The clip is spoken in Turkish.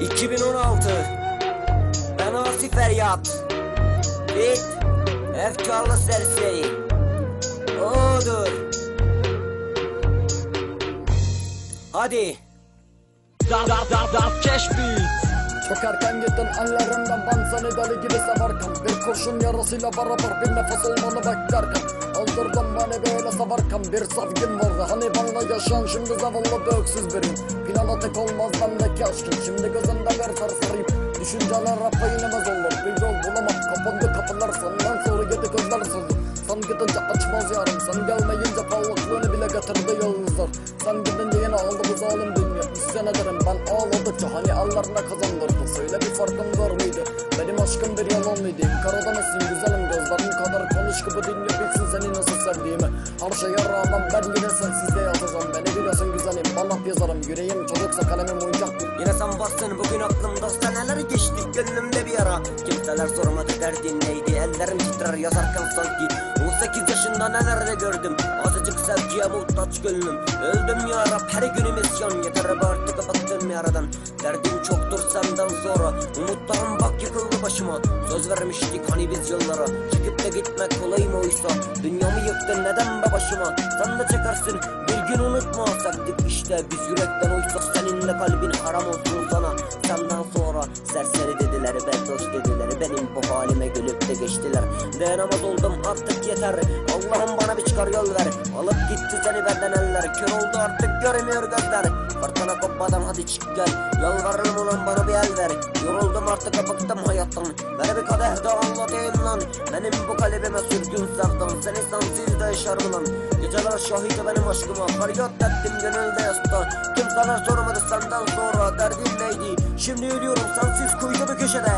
...2016... ...ben Asi Feryat... ...Bit... ...Efkarlı serseri... ...odur... ...hadi... Dap dap dap dap cash beat Çok erken gittin ellerinden ben seni deli gibi severken. Bir kurşun yarasıyla beraber bir nefes olmanı beklerken. Öldürdün beni böyle severken bir sevgim vardı. Hani benle yaşayan şimdi zavallı bir öksüz biriyim. Plana tek olmaz bendeki aşkın Şimdi gözümde bir sarsarayım Düşünceler hep inemez olur Bir yol bulamam kapandı kapılar Senden sonra yedi gözler sızdı Sen gidince açmaz yarım Sen gelmeyince parlaklığını bile getirdi yıldızlar Sen gidince yine aldı bu zalim dünya. İsyan ederim ben ağladıkça Hani ellerine kazandırdı? Söyle bir farkın var mıydı? Benim aşkım bir yalan mıydı? Karada mısın güzelim gözlerin kadar Konuş gibi dinle bilsin seni nasıl sevdiğimi. Her şeye rağmen ben yine sensizde yazacağım Beni biliyorsun güzelim ben hap yazarım. Yüreğim çocuksa kalemim oyuncak. Yine sen varsın bugün aklımda. Seneler geçti gönlümde bir ara? Kimseler sormadı derdin neydi? Ellerim titrer yazarken sanki 18 yaşında neler de gördüm. Azıcık sevgiye muhtaç gönlüm. Öldüm ya Rab her günüm isyan. Yeter be artık bıktım yaradan Derdim çoktur senden sonra. Umutlarım bak yıkıldı başıma. Söz vermiştik hani biz yıllara. Çıkıp da gitmek kolay mı oysa? Dünyamı yıktın neden be başıma? Sen de çekersin bir gün unutma. Saktık işte biz yürekten uysak Seninle kalbin haram olsun Benim bu halime gülüp de geçtiler. Dayanamaz oldum artık yeter. Allah'ım bana bir çıkar yol ver. Alıp gitti seni benden eller. Kör oldu artık görmüyor gözler. Fırtına kopmadan hadi çık gel. Yalvarırım ulan bana bir el ver. Yoruldum artık bıktım hayattan. Ver bir kadeh daha anlatayım lan. Benim bu kalbime sürgün sevdam Seni sensiz de yaşarım lan. Geceler şahidi benim aşkıma. Feryat ettim gönülde yasta. Kimseler sormadı senden sonra? Derdin neydi? Şimdi ölüyorum sensiz kuyuda bir köşede